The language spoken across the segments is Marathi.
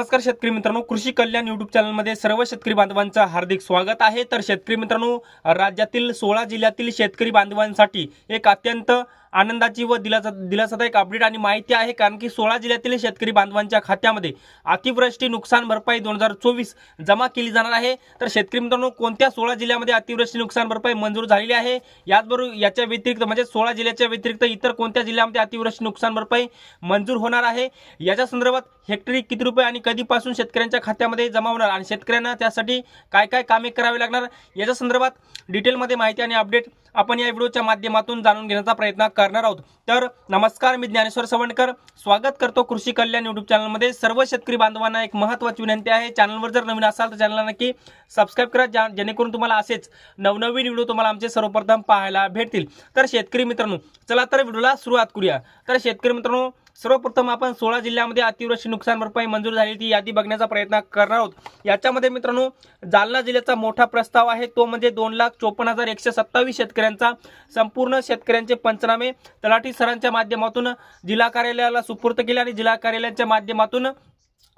नमस्कार शेतकरी मित्रांनो कृषी कल्याण युट्यूब चॅनलमध्ये सर्व शेतकरी बांधवांचं हार्दिक स्वागत आहे. तर शेतकरी मित्रांनो राज्यातील सोळा जिल्ह्यातील शेतकरी बांधवांसाठी एक अत्यंत आनंदाची व दिलासा दिलासादायक अपडेट आणि माहिती आहे कारण की सोळा जिल्ह्यातील शेतकरी बांधवांच्या खात्यामध्ये अतिवृष्टी नुकसान भरपाई दोन हजार चोवीस जमा केली जाणार आहे. तर शेतकरी मित्रांनो कोणत्या सोळा जिल्ह्यामध्ये अतिवृष्टी नुकसान भरपाई मंजूर झालेली आहे याचबरोबर याच्या व्यतिरिक्त म्हणजे सोळा जिल्ह्याच्या व्यतिरिक्त इतर कोणत्या जिल्ह्यामध्ये अतिवृष्टी नुकसान भरपाई मंजूर होणार आहे? याच्या संदर्भात हेक्टरी किती रुपये आणि कधीपासून शेतकऱ्यांच्या खात्यामध्ये जमा होणार आणि शेतकऱ्यांना त्यासाठी काय काय कामे करावी लागणार? याच्या संदर्भात डिटेलमध्ये माहिती आणि अपडेट आपण या व्हिडिओच्या माध्यमातून जाणून घेण्याचा प्रयत्न करणार आहोत. तर नमस्कार मी ज्ञानेश्वर सवणकर स्वागत करतो कृषी कल्याण युट्यूब चॅनलमध्ये सर्व शेतकरी बांधवांना एक महत्त्वाची विनंती आहे. चॅनलवर जर नवीन असाल तर चॅनलला नक्की सबस्क्राईब करा ज्या जेणेकरून तुम्हाला असेच नवनवीन व्हिडिओ तुम्हाला आमचे सर्वप्रथम पाहायला भेटतील. तर शेतकरी मित्रांनो चला तर व्हिडिओला सुरुवात करूया. तर शेतकरी मित्रांनो सर्वप्रथम आपण सोळा जिल्ह्यामध्ये अतिवृष्टी नुकसान भरपाई मंजूर झाली ती यादी बघण्याचा प्रयत्न करणार आहोत. याच्यामध्ये मित्रांनो जालना जिल्ह्याचा मोठा प्रस्ताव आहे तो म्हणजे दोन लाख चोपन्न हजार एकशे सत्तावीस शेतकऱ्यांचा संपूर्ण शेतकऱ्यांचे पंचनामे तलाठी सरांच्या माध्यमातून जिल्हा कार्यालयाला सुपूर्त केले आणि जिल्हा कार्यालयाच्या माध्यमातून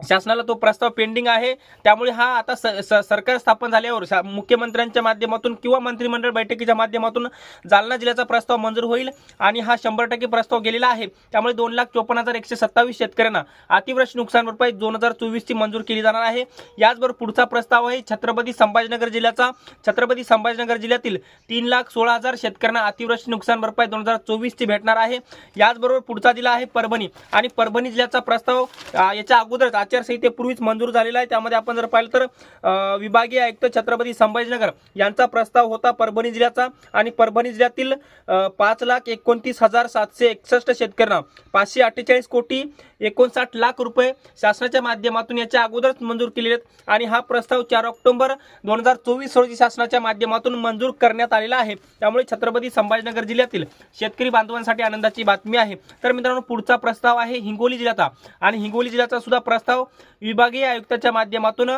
शासनाला तो प्रस्ताव पेंडिंग आहे. त्यामुळे हा आता स स- सरकार स्थापन झाल्यावर शा- मुख्यमंत्र्यांच्या माध्यमातून किंवा मंत्रिमंडळ बैठकीच्या माध्यमातून जालना जिल्ह्याचा प्रस्ताव मंजूर होईल आणि हा शंभर टक्के प्रस्ताव गेलेला आहे. त्यामुळे दोन लाख चोपन्न हजार एकशे सत्तावीस शेतकऱ्यांना अतिवृष्टी नुकसान भरपाई दोन हजार चोवीसची मंजूर केली जाणार आहे. याचबरोबर पुढचा प्रस्ताव आहे छत्रपती संभाजीनगर जिल्ह्याचा. छत्रपती संभाजीनगर जिल्ह्यातील तीन लाख सोळा हजार शेतकऱ्यांना अतिवृष्टी नुकसान भरपाई दोन हजार चोवीसची भेटणार आहे. याचबरोबर पुढचा जिल्हा आहे परभणी आणि परभणी जिल्ह्याचा प्रस्ताव याच्या अगोदर अगोदरच आचारसंहितेपूर्वीच मंजूर झालेला आहे. त्यामध्ये आपण जर पाहिलं तर विभागीय आयुक्त छत्रपती संभाजीनगर यांचा प्रस्ताव होता परभणी जिल्ह्याचा आणि परभणी जिल्ह्यातील पाच लाख एकोणतीस हजार सातशे एकसष्ट शेतकऱ्यांना पाचशे अठ्ठेचाळीस कोटी एकोणसाठ लाख रुपये शासनाच्या माध्यमातून याच्या अगोदरच मंजूर केलेले आहेत. आणि हा प्रस्ताव चार ऑक्टोबर दोन हजार चोवीस रोजी शासनाच्या माध्यमातून मंजूर करण्यात आलेला आहे. त्यामुळे छत्रपती संभाजीनगर जिल्ह्यातील शेतकरी बांधवांसाठी आनंदाची बातमी आहे. तर मित्रांनो पुढचा प्रस्ताव आहे हिंगोली जिल्ह्याचा. आणि हिंगोली जिल्ह्याचा सुद्धा प्रस्ताव विभागीय आयुक्ताच्या माध्यमातून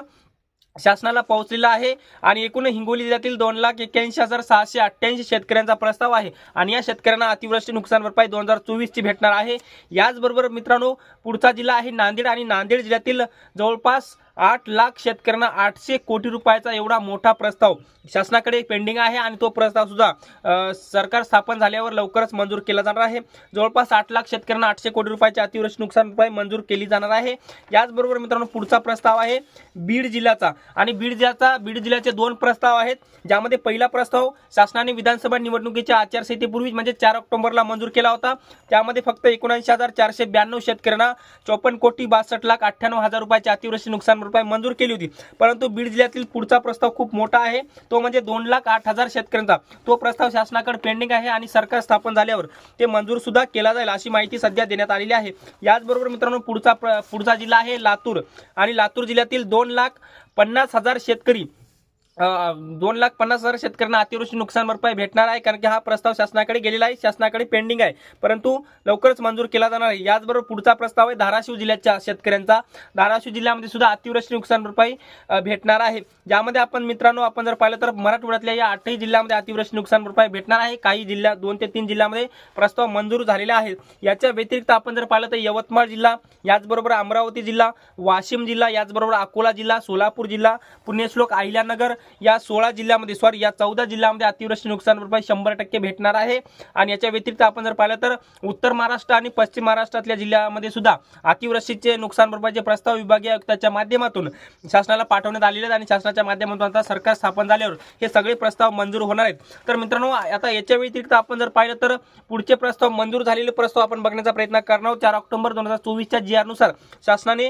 शासनाला पोहोचलेला आहे आणि एकूण हिंगोली जिल्ह्यातील दोन लाख एक्क्याऐंशी हजार सहाशे अठ्ठ्याऐंशी शेतकऱ्यांचा प्रस्ताव आहे. आणि या शेतकऱ्यांना अतिवृष्टी नुकसान भरपाई दोन हजार चोवीसची भेटणार आहे. याचबरोबर मित्रांनो पुढचा जिल्हा आहे नांदेड आणि नांदेड जिल्ह्यातील जवळपास आठ लाख शेतकऱ्यांना आठशे कोटी रुपयाचा एवढा मोठा प्रस्ताव शासनाकडे पेंडिंग आहे आणि तो प्रस्ताव सुद्धा सरकार स्थापन झाल्यावर लवकरच मंजूर केला जाणार आहे. जवळपास आठ लाख शेतकऱ्यांना आठशे कोटी रुपयाची अतिवृष्टी नुकसान रुपये मंजूर केली जाणार आहे. याचबरोबर मित्रांनो पुढचा प्रस्ताव आहे बीड जिल्ह्याचा. आणि बीड जिल्ह्याचा बीड जिल्ह्याचे दोन प्रस्ताव आहेत. ज्यामध्ये पहिला प्रस्ताव शासनाने विधानसभा निवडणुकीच्या आचारसंहितेपूर्वी म्हणजे चार ऑक्टोबरला मंजूर केला होता. त्यामध्ये फक्त एकोणऐंशी हजार चारशे ब्याण्णव शेतकऱ्यांना चोपन्न कोटी बासष्ट लाख अठ्ठ्याण्णव हजार रुपयाची अतिवृष्टी नुकसान रुपये मंजूर केली होती. परंतु बीड जिल्ह्यातील पुढचा प्रस्ताव खूप मोठा आहे. तो म्हणजे दोन लाख आठ हजार शेतकऱ्यांचा. तो प्रस्ताव शासनाकडे पेंडिंग आहे आणि सरकार स्थापन झाल्यावर ते मंजूर सुद्धा केला जाईल अशी माहिती सध्या देण्यात आलेली आहे. याचबरोबर मित्रांनो पुढचा प्र- पुढचा जिल्हा आहे लातूर. आणि लातूर जिल्ह्यातील दोन लाख पन्नास हजार शेतकरी दोन लाख पन्नास हजार शेतकऱ्यांना अतिवृष्टी नुकसान भरपाई भेटणार आहे कारण की हा प्रस्ताव शासनाकडे गेलेला आहे शासनाकडे पेंडिंग आहे. परंतु लवकरच मंजूर केला जाणार आहे. याचबरोबर पुढचा प्रस्ताव आहे धाराशिव जिल्ह्याच्या शेतकऱ्यांचा. धाराशिव जिल्ह्यामध्ये सुद्धा अतिवृष्टी नुकसान भरपाई भेटणार आहे. ज्यामध्ये आपण मित्रांनो आपण जर पाहिलं तर मराठवाड्यातल्या या आठही जिल्ह्यामध्ये अतिवृष्टी नुकसान भरपाई भेटणार आहे. काही जिल्ह्यात दोन ते तीन जिल्ह्यामध्ये प्रस्ताव मंजूर झालेला आहेत याच्या व्यतिरिक्त आपण जर पाहिलं तर यवतमाळ जिल्हा याचबरोबर अमरावती जिल्हा वाशिम जिल्हा याचबरोबर अकोला जिल्हा सोलापूर जिल्हा पुण्यश्लोक अहिल्यानगर या सोळा जिल्ह्यामध्ये सॉरी या चौदा जिल्ह्यामध्ये अतिवृष्टी नुकसान भरपाई शंभर टक्के भेटणार आहे. आणि याच्या व्यतिरिक्त आपण जर पाहिलं तर उत्तर महाराष्ट्र आणि पश्चिम महाराष्ट्रातल्या जिल्ह्यामध्ये सुद्धा अतिवृष्टीचे नुकसान भरपाईचे प्रस्ताव विभागीय आयुक्ताच्या माध्यमातून शासनाला पाठवण्यात आलेले आहेत आणि शासनाच्या माध्यमातून आता सरकार स्थापन झाल्यावर हे सगळे प्रस्ताव मंजूर होणार आहेत. तर मित्रांनो आता याच्या व्यतिरिक्त आपण जर पाहिलं तर पुढचे प्रस्ताव मंजूर झालेले प्रस्ताव आपण बघण्याचा प्रयत्न करणार आहोत. चार ऑक्टोबर दोन हजार चोवीसच्या जी आरनुसार शासनाने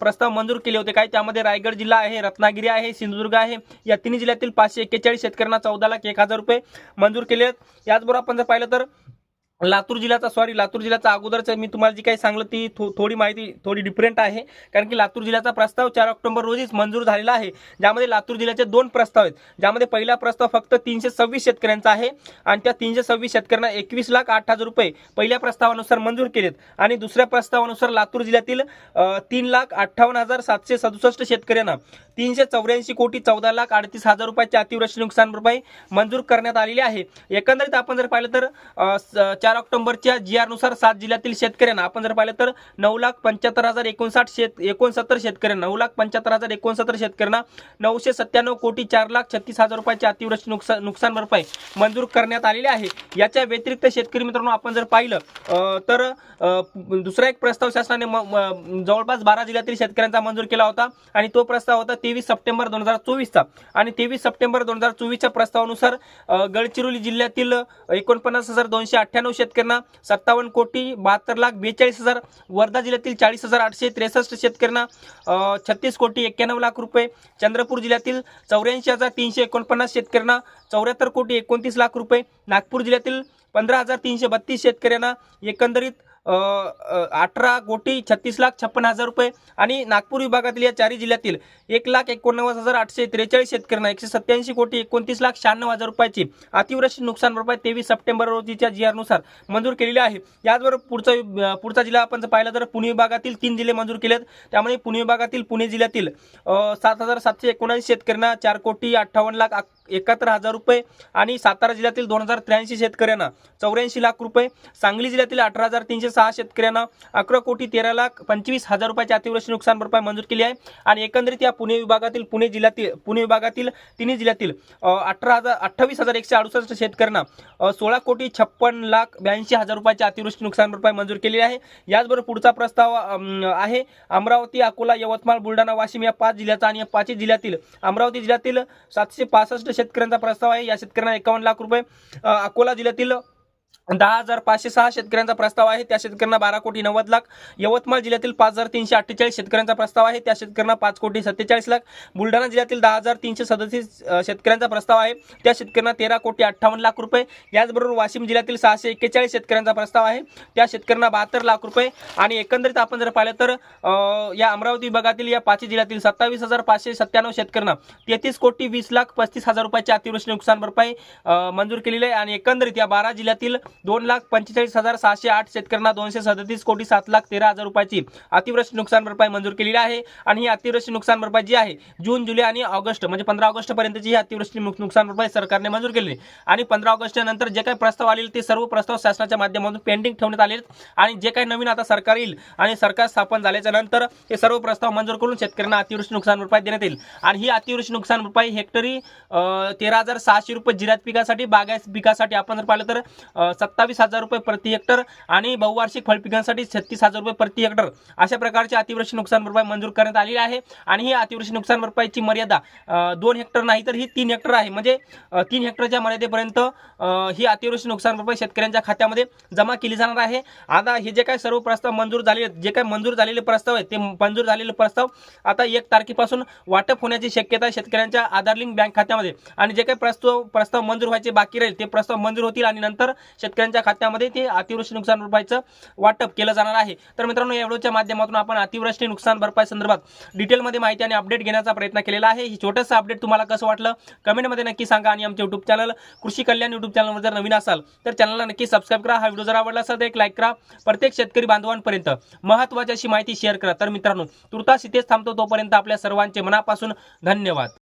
प्रस्ताव मंजूर केले होते. काय त्यामध्ये रायगड जिल्हा आहे रत्नागिरी आहे सिंधुदुर्ग आहे या तिन्ही जिल्ह्यातील पाचशे एक्केचाळीस शेतकऱ्यांना चौदा लाख एक हजार रुपये मंजूर केले आहेत. याचबरोबर आपण जर पाहिलं तर लातूर जिल्ह्याचा सॉरी लातूर जिल्ह्याचा अगोदरच मी तुम्हाला जी काही सांगलं ती थो थोडी माहिती थोडी डिफरंट आहे. कारण की लातूर जिल्ह्याचा प्रस्ताव चार ऑक्टोबर रोजीच मंजूर झालेला आहे. ज्यामध्ये लातूर जिल्ह्याचे दोन प्रस्ताव आहेत. ज्यामध्ये पहिला प्रस्ताव फक्त तीनशे सव्वीस शेतकऱ्यांचा आहे आणि त्या तीनशे सव्वीस शेतकऱ्यांना एकवीस लाख आठ हजार रुपये पहिल्या प्रस्तावानुसार मंजूर केलेत. आणि दुसऱ्या प्रस्तावानुसार लातूर जिल्ह्यातील तीन लाख अठ्ठावन्न हजार सातशे सदुसष्ट शेतकऱ्यांना तीनशे चौऱ्याऐंशी कोटी चौदा लाख अडतीस हजार रुपयाची अतिवृष्टी नुकसान भरपाई मंजूर करण्यात आलेली आहे. एकंदरीत आपण जर पाहिलं तर चार ऑक्टोबरच्या जी आरनुसार सात जिल्ह्यातील शेतकऱ्यांना आपण जर पाहिलं तर नऊ लाख पंच्याहत्तर हजार एकोणसाठ शेत एकोणसत्तर शेतकऱ्यांना नऊ लाख पंच्याहत्तर हजार एकोणसत्तर शेतकऱ्यांना नऊशे सत्त्याण्णव कोटी चार लाख छत्तीस हजार रुपयाची अतिवृष्टी नुकसान नुकसान भरपाई मंजूर करण्यात आलेली आहे. याच्या व्यतिरिक्त शेतकरी मित्रांनो आपण जर पाहिलं तर दुसरा एक प्रस्ताव शासनाने जवळपास बारा जिल्ह्यातील शेतकऱ्यांचा मंजूर केला होता आणि तो प्रस्ताव होता तेवीस सप्टेंबर दोन हजार चोवीसचा. आणि तेवीस सप्टेंबर दोन हजार चोवीसच्या प्रस्तावानुसार गडचिरोली जिल्ह्यातील एकोणपन्नास हजार दोनशे अठ्ठ्याण्णव शेतकऱ्यांना सत्तावन्न कोटी बहात्तर लाख बेचाळीस हजार वर्धा जिल्ह्यातील चाळीस हजार आठशे त्रेसष्ट शेतकऱ्यांना छत्तीस कोटी एक्क्याण्णव लाख रुपये चंद्रपूर जिल्ह्यातील चौऱ्याऐंशी हजार तीनशे एकोणपन्नास शेतकऱ्यांना चौऱ्याहत्तर कोटी एकोणतीस लाख रुपये नागपूर जिल्ह्यातील पंधरा हजार तीनशे बत्तीस शेतकऱ्यांना एकंदरीत अठरा कोटी छत्तीस लाख छप्पन हजार रुपये. आणि नागपूर विभागातील या चारही जिल्ह्यातील एक लाख एकोणनव्वद हजार आठशे त्रेचाळीस शेतकऱ्यांना एकशे सत्याऐंशी कोटी एकोणतीस लाख शहाण्णव हजार रुपयाची अतिवृष्टी नुकसान भरपाई तेवीस सप्टेंबर रोजीच्या जी आरनुसार मंजूर केलेली आहे. याचबरोबर पुढचा पुढचा जिल्हा आपण जर पाहिला तर पुणे विभागातील तीन जिल्हे मंजूर केलेत. त्यामुळे पुणे विभागातील पुणे जिल्ह्यातील सात हजार सातशे एकोणऐंशी शेतकऱ्यांना चार कोटी अठ्ठावन्न लाख एकाहत्तर हजार रुपये आणि सातारा जिल्ह्यातील दोन हजार त्र्याऐंशी शेतकऱ्यांना चौऱ्याऐंशी लाख रुपये सांगली जिल्ह्यातील अठरा हजार तीनशे सहा शेतकऱ्यांना अकरा कोटी तेरा लाख पंचवीस हजार रुपयाची अतिवृष्टी नुकसान भरपाई मंजूर केली आहे. आणि एकंदरीत या पुणे विभागातील पुणे जिल्ह्यातील पुणे विभागातील तिन्ही जिल्ह्यातील अठरा हजार अठ्ठावीस हजार एकशे अडुसष्ट शेतकऱ्यांना सोळा कोटी छप्पन लाख ब्याऐंशी हजार रुपयाची अतिवृष्टी नुकसान भरपाई मंजूर केली आहे. याचबरोबर पुढचा प्रस्ताव आहे अमरावती अकोला यवतमाळ बुलढाणा वाशिम या पाच जिल्ह्याचा आणि या पाचही जिल्ह्यातील अमरावती जिल्ह्यातील सातशे पासष्ट शेतकऱ्यांचा प्रस्ताव आहे. या शेतकऱ्यांना एकावन्न लाख रुपये अकोला जिल्ह्यातील दहा हजार पाचशे सहा शेतकऱ्यांचा प्रस्ताव आहे. त्या शेतकऱ्यांना बारा कोटी नव्वद लाख यवतमाळ जिल्ह्यातील पाच हजार तीनशे अठ्ठेचाळीस शेतकऱ्यांचा प्रस्ताव आहे. त्या शेतकऱ्यांना पाच कोटी सत्तेचाळीस लाख बुलढाणा जिल्ह्यातील दहा हजार तीनशे सदतीस शेतकऱ्यांचा प्रस्ताव आहे. त्या शेतकऱ्यांना तेरा कोटी अठ्ठावन्न लाख रुपये याचबरोबर वाशिम जिल्ह्यातील सहाशे एक्केचाळीस शेतकऱ्यांचा प्रस्ताव आहे. त्या शेतकऱ्यांना बहात्तर लाख रुपये आणि एकंदरीत आपण जर पाहिलं तर या अमरावती विभागातील या पाचही जिल्ह्यातील सत्तावीस हजार पाचशे सत्त्याण्णव शेतकऱ्यांना तेहतीस कोटी वीस लाख पस्तीस हजार रुपयाची अतिवृष्टी नुकसान भरपाई मंजूर केलेली आहे. आणि एकंदरीत या बारा जिल्ह्यातील दोन लाख पंचेचाळीस हजार सहाशे आठ शेतकऱ्यांना दोनशे सदतीस कोटी सात लाख तेरा हजार रुपयाची अतिवृष्टी नुकसान भरपाई मंजूर केलेली आहे. आणि ही अतिवृष्टी नुकसान भरपाई जी आहे जून जुलै आणि ऑगस्ट म्हणजे पंधरा ऑगस्ट पर्यंतची ही अतिवृष्टी नुकसान भरपाई सरकारने मंजूर केली आणि पंधरा ऑगस्ट नंतर जे काही प्रस्ताव आलेले ते सर्व प्रस्ताव शासनाच्या माध्यमातून पेंडिंग ठेवण्यात आले आणि जे काही नवीन आता सरकार येईल आणि सरकार स्थापन झाल्याच्यानंतर हे सर्व प्रस्ताव मंजूर करून शेतकऱ्यांना अतिवृष्टी नुकसान भरपाई देण्यात येईल. आणि ही अतिवृष्टी नुकसान भरपाई हेक्टरी तेरा हजार सहाशे रुपये जिरात पिकासाठी बागायत पिकासाठी आपण जर पाहिलं तर सत्तावीस हजार रुपये प्रति हेक्टर आणि बहुवार्षिक फळ पिकांसाठी छत्तीस हजार रुपये प्रति हेक्टर अशा प्रकारची अतिवृष्टी नुकसान भरपाई मंजूर करण्यात आलेली आहे. आणि ही अतिवृष्टी नुकसान भरपाईची मर्यादा दोन हेक्टर नाही तर ही तीन हेक्टर आहे. म्हणजे तीन हेक्टरच्या मर्यादेपर्यंत ही अतिवृष्टी नुकसान भरपाई शेतकऱ्यांच्या खात्यामध्ये जमा केली जाणार आहे. आता हे जे काही सर्व प्रस्ताव मंजूर झालेले आहेत, जे काही मंजूर झालेले प्रस्ताव आहेत ते मंजूर झालेले प्रस्ताव आता एक तारखेपासून वाटप होण्याची शक्यता आहे शेतकऱ्यांच्या आधार लिंक बँक खात्यामध्ये. आणि जे काही प्रस्ताव प्रस्ताव मंजूर व्हायचे बाकी राहील ते प्रस्ताव मंजूर होतील आणि नंतर शेतकऱ्यांच्या खात्यामध्ये ते अतिवृष्टी नुकसान भरपाईचं वाटप केलं जाणार आहे. तर मित्रांनो या व्हिडिओच्या माध्यमातून आपण अतिवृष्टी नुकसान भरपाई संदर्भात डिटेलमध्ये माहिती आणि अपडेट घेण्याचा प्रयत्न केलेला आहे. ही छोटंसं अपडेट तुम्हाला कसं वाटलं कमेंटमध्ये नक्की सांगा आणि आमच्या युट्यूब चॅनल कृषी कल्याण युट्यूब चॅनलवर जर नवीन असाल तर चॅनलला नक्की सबस्क्राईब करा. हा व्हिडिओ जर आवडला असेल तर एक लाईक करा. प्रत्येक शेतकरी बांधवांपर्यंत महत्त्वाची अशी माहिती शेअर करा. तर मित्रांनो तुर्तास इथेच थांबतो तोपर्यंत आपल्या सर्वांचे मनापासून धन्यवाद.